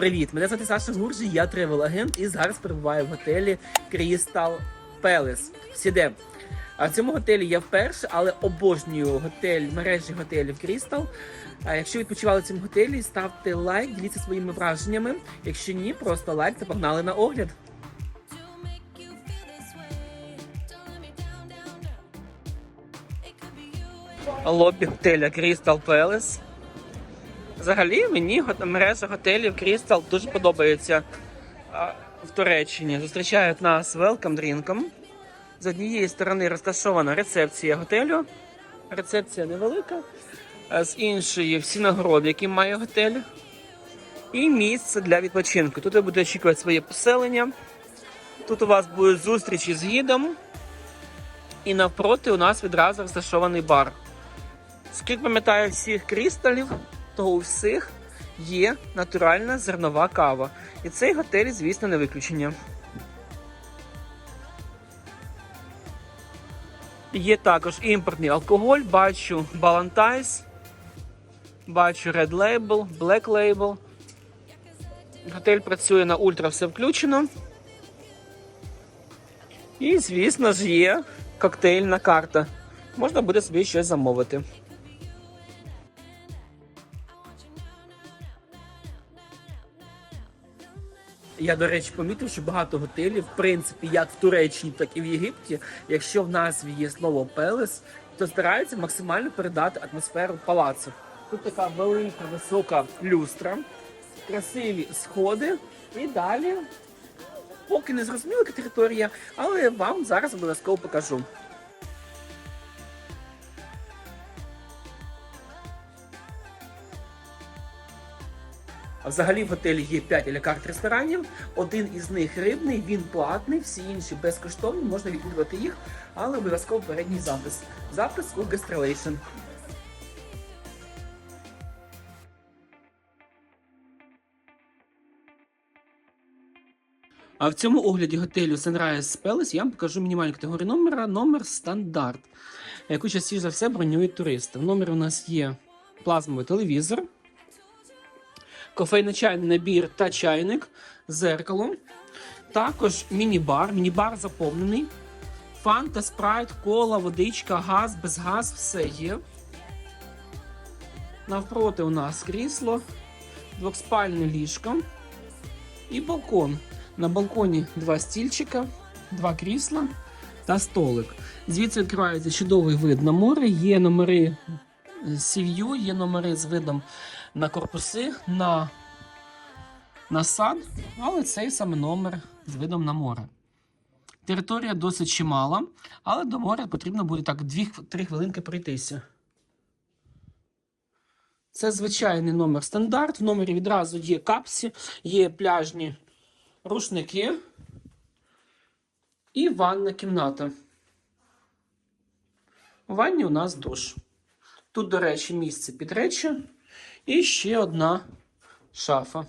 Привіт! Мене звати Саша Гуржі, я тревел-агент і зараз перебуваю в готелі Crystal Palace Сіде. А в цьому готелі я вперше, але обожнюю готель мережі готелів Crystal. А якщо відпочивали в цьому готелі, ставте лайк, діліться своїми враженнями. Якщо ні, просто лайк та погнали на огляд. Лобі готеля Crystal Palace. Взагалі мені мережа готелів Crystal дуже подобається в Туреччині. Зустрічають нас велкам дрінком. З однієї сторони розташована рецепція готелю. Рецепція невелика. З іншої всі нагороди, які має готель. І місце для відпочинку. Тут ви будете очікувати своє поселення. Тут у вас будуть зустрічі з гідом. І навпроти у нас відразу розташований бар. Скільки пам'ятаю всіх крісталів, у всіх є натуральна зернова кава. І цей готель, звісно, не виключення. Є також імпортний алкоголь, бачу Балантайс, бачу Red Label, Black Label. Готель працює на ультра все включено. І, звісно ж, є коктейльна карта. Можна буде собі щось замовити. Я, до речі, помітив, що багато готелів, в принципі, як в Туреччині, так і в Єгипті, якщо в назві є слово Пелес, то стараються максимально передати атмосферу палацу. Тут така велика висока люстра, красиві сходи і далі. Поки не зрозуміла територія, але вам зараз обов'язково покажу. Взагалі в готелі є 5 алякарт ресторанів. Один із них рибний, він платний, всі інші безкоштовні, можна відвідувати їх, але обов'язково передній запис. Запис у Gastrelation. А в цьому огляді готелю Sunrise Palace я вам покажу мінімальну категорію номера, номер стандарт, яку частіше за все бронюють туристи. В номері у нас є плазмовий телевізор, кофейно-чайний набір та чайник, зеркало. Також міні-бар. Міні-бар заповнений. Фанта, спрайт, кола, водичка, газ, без газ, все є. Навпроти у нас крісло, двохспальне ліжко і балкон. На балконі два стільчика, два крісла та столик. Звідси відкривається чудовий вид на море. Є номери сів'ю, є номери з видом на корпуси, на, на сад, але цей саме номер з видом на море. Територія досить чимала, але до моря потрібно буде так 2-3 хвилинки пройтися. Це звичайний номер стандарт. В номері відразу є капсі, є пляжні рушники і ванна кімната. У ванні у нас душ. Тут, до речі, місце під речі. І ще одна шафа.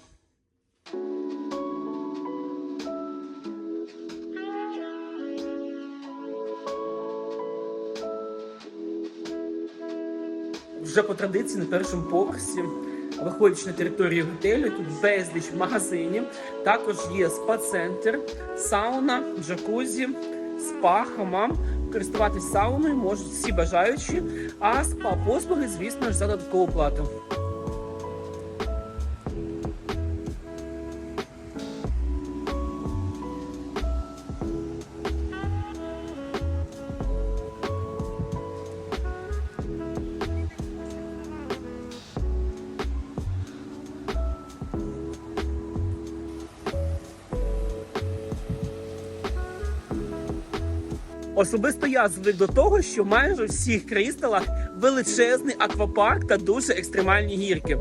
Вже по традиції на першому поверсі, виходячи на територію готелю, тут безліч магазинів. Також є спа-центр, сауна, джакузі, спа, хамам. Користуватись сауною можуть всі бажаючі, а спа-послуги, звісно ж, за додаткову плату. Особисто я звик до того, що майже у всіх кристалах величезний аквапарк та дуже екстремальні гірки. Е,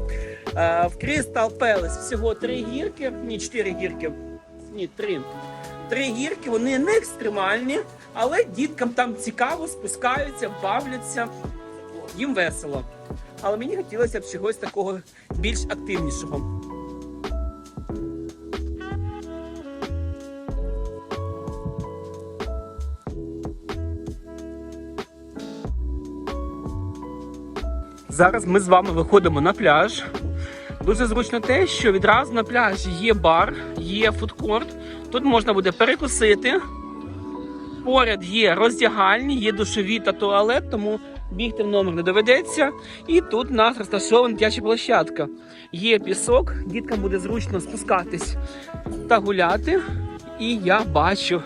в Crystal Palace всього три гірки, ні, чотири гірки. Ні, три. Три гірки, вони не екстремальні, але діткам там цікаво, спускаються, бавляться, їм весело. Але мені хотілося б чогось такого більш активнішого. Зараз ми з вами виходимо на пляж. Дуже зручно те, що відразу на пляжі є бар, є фудкорт. Тут можна буде перекусити. Поряд є роздягальні, є душові та туалет, тому бігти в номер не доведеться. І тут у нас розташована дитяча площадка. Є пісок, діткам буде зручно спускатись та гуляти. І я бачу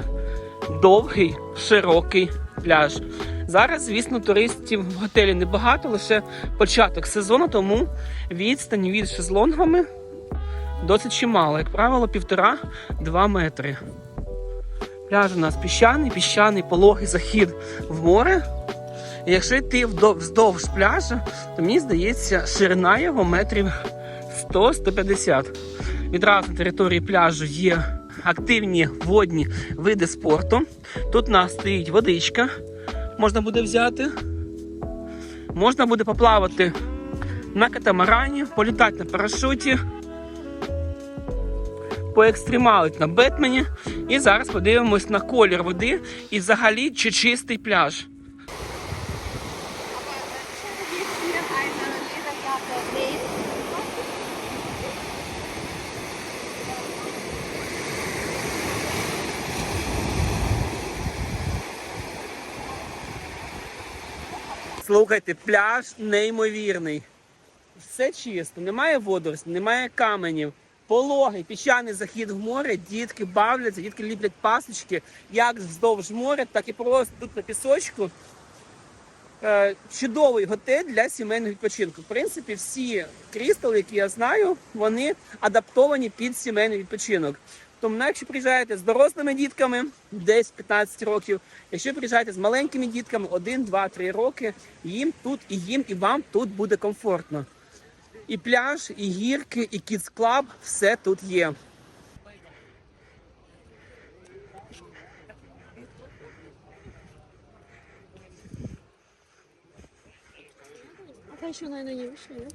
довгий, широкий пляж. Зараз, звісно, туристів в готелі небагато, лише початок сезону, тому відстань від шезлонгами досить чимало. Як правило, півтора-два метри. Пляж у нас піщаний, піщаний пологий захід в море. І якщо йти вздовж пляжа, то мені здається, ширина його метрів 100-150. Відразу на території пляжу є активні водні види спорту. Тут у нас стоїть водичка, можна буде взяти. Можна буде поплавати на катамарані, політати на парашуті, поекстремалити на Бетмені. І зараз подивимось на колір води і взагалі чи чистий пляж. Слухайте, пляж неймовірний. Все чисто, немає водоростей, немає каменів. Пологий, піщаний захід в море, дітки бавляться, дітки ліплять пасочки, як вздовж моря, так і просто тут на пісочку. Е, чудовий готель для сімейного відпочинку. В принципі, всі крістали, які я знаю, вони адаптовані під сімейний відпочинок. Тому, навіть якщо приїжджаєте з дорослими дітками, десь 15 років, якщо приїжджаєте з маленькими дітками, 1, 2, 3 роки, їм тут і їм, і вам тут буде комфортно. І пляж, і гірки, і кідс клаб все тут є. А еще, наверное, не вышли, нет?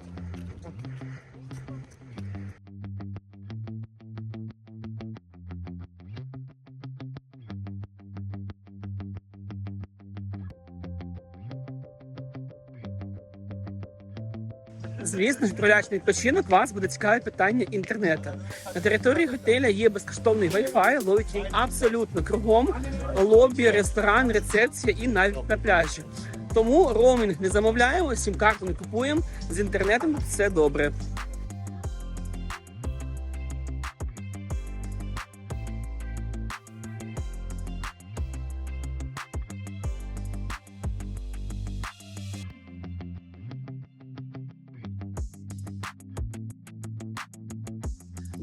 Звісно ж, провлячний відпочинок вас буде цікаве питання інтернету. На території готеля є безкоштовний Wi-Fi, ловить він абсолютно кругом, лобі, ресторан, рецепція і навіть на пляжі. Тому роумінг не замовляємо, сім-карту не купуємо. З інтернетом все добре.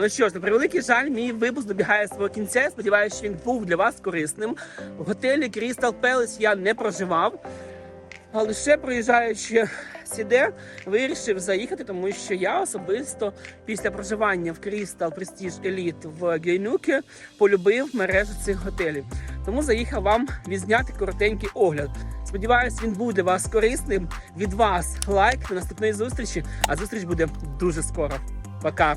Ну що ж, на превеликий жаль, мій випуск добігає свого кінця. Я Сподіваюся, що він був для вас корисним. В готелі Crystal Palace я не проживав, а лише проїжджаючи сюди, вирішив заїхати, тому що я особисто після проживання в Crystal Prestige Elite в Гейнукі полюбив мережу цих готелів. Тому заїхав вам відзняти коротенький огляд. Сподіваюсь, він буде вас корисним. Від вас лайк до наступної зустрічі, а зустріч буде дуже скоро. Пока!